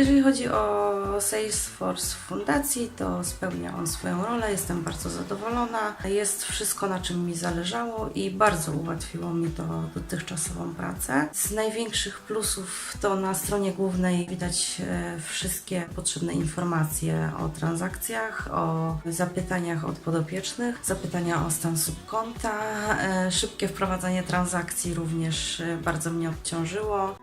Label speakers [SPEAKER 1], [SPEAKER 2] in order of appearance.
[SPEAKER 1] Jeżeli chodzi o Salesforce fundacji, to spełnia on swoją rolę. Jestem bardzo zadowolona. Jest wszystko, na czym mi zależało i bardzo ułatwiło mi to dotychczasową pracę. Z największych plusów to na stronie głównej widać e, wszystkie potrzebne informacje o transakcjach, o zapytaniach od podopiecznych, zapytania o stan subkonta. E, Szybkie wprowadzanie transakcji również e, bardzo mnie odciążyło.